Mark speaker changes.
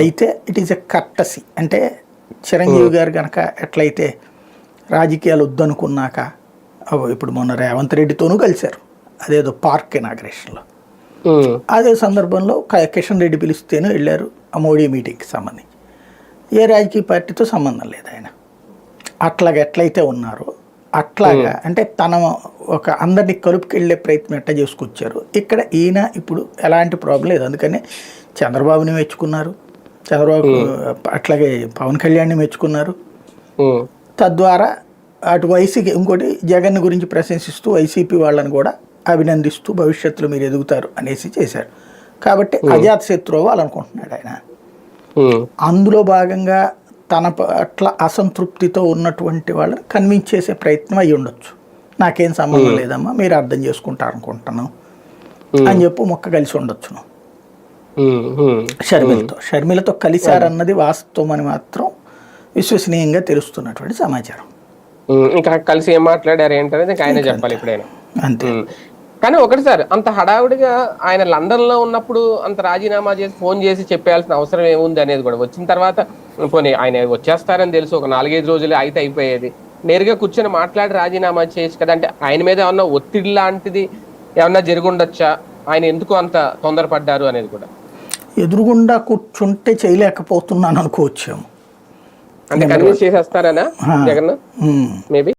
Speaker 1: అయితే it is a courtesy అంటే చిరంజీవి గారు కనుక ఎట్లయితే రాజకీయాలు వద్దనుకున్నాక ఇప్పుడు మొన్న రేవంత్ రెడ్డితోనూ కలిశారు. అదేదో పార్క్ ఇనాగ్రేషన్లో. అదే సందర్భంలో కిషన్ రెడ్డి పిలిస్తేనే వెళ్ళారు ఆ మోడీ మీటింగ్కి సంబంధించి. ఏ రాజకీయ పార్టీతో సంబంధం లేదు ఆయన. అట్లాగా ఎట్లయితే ఉన్నారో అట్లాగా అంటే తన ఒక అందరినీ కలుపుకెళ్ళే ప్రయత్నం ఎట్లా చేసుకొచ్చారు ఇక్కడ ఈయన ఇప్పుడు ఎలాంటి ప్రాబ్లం లేదు. అందుకని చంద్రబాబుని మెచ్చుకున్నారు. చంద్రబాబు అట్లాగే పవన్ కళ్యాణ్ని మెచ్చుకున్నారు. తద్వారా అటు వైసీపీ ఇంకోటి జగన్ గురించి ప్రశంసిస్తూ వైసీపీ వాళ్ళని కూడా అభినందిస్తూ భవిష్యత్తులో మీరు ఎదుగుతారు అనేసి చేశారు. కాబట్టి అజాత శత్రువు అనుకుంటున్నాడు ఆయన. అందులో భాగంగా తన పట్ల అసంతృప్తితో ఉన్నటువంటి వాళ్ళని కన్విన్స్ చేసే ప్రయత్నం అయ్యి ఉండొచ్చు. నాకేం సంబంధం లేదమ్మా మీరు అర్థం చేసుకుంటారు అనుకుంటాను అని చెప్పి మొక్క కలిసి ఉండొచ్చును. షర్మిలతో. షర్మిలతో కలిశారన్నది వాస్తవం అని మాత్రం విశ్వసనీయంగా తెలుస్తున్నటువంటి సమాచారం.
Speaker 2: ఇంకా కలిసి ఏం మాట్లాడారు ఏంటనేది ఆయనే చెప్పాలి ఇప్పుడైనా.
Speaker 1: అంతే.
Speaker 2: కానీ ఒకటి సార్ అంత హడావుడిగా ఆయన లండన్లో ఉన్నప్పుడు అంత రాజీనామా చేసి ఫోన్ చేసి చెప్పాల్సిన అవసరం ఏముంది అనేది కూడా. వచ్చిన తర్వాత పోనీ ఆయన వచ్చేస్తారని తెలుసు ఒక నాలుగైదు రోజులు అయితే అయిపోయేది. నేరుగా కూర్చొని మాట్లాడి రాజీనామా చేయొచ్చు కదా. అంటే ఆయన మీద ఏమన్నా ఒత్తిడి లాంటిది ఏమన్నా జరుగుండొచ్చా ఆయన ఎందుకు అంత తొందరపడ్డారు అనేది కూడా.
Speaker 1: ఎదురుగుండా కూర్చుంటే చేయలేకపోతున్నాను అనుకోవచ్చేమో.
Speaker 2: అంటే కన్విన్స్ చేసేస్తారనా? జగన్?
Speaker 1: ఉమ్.
Speaker 2: మేబీ?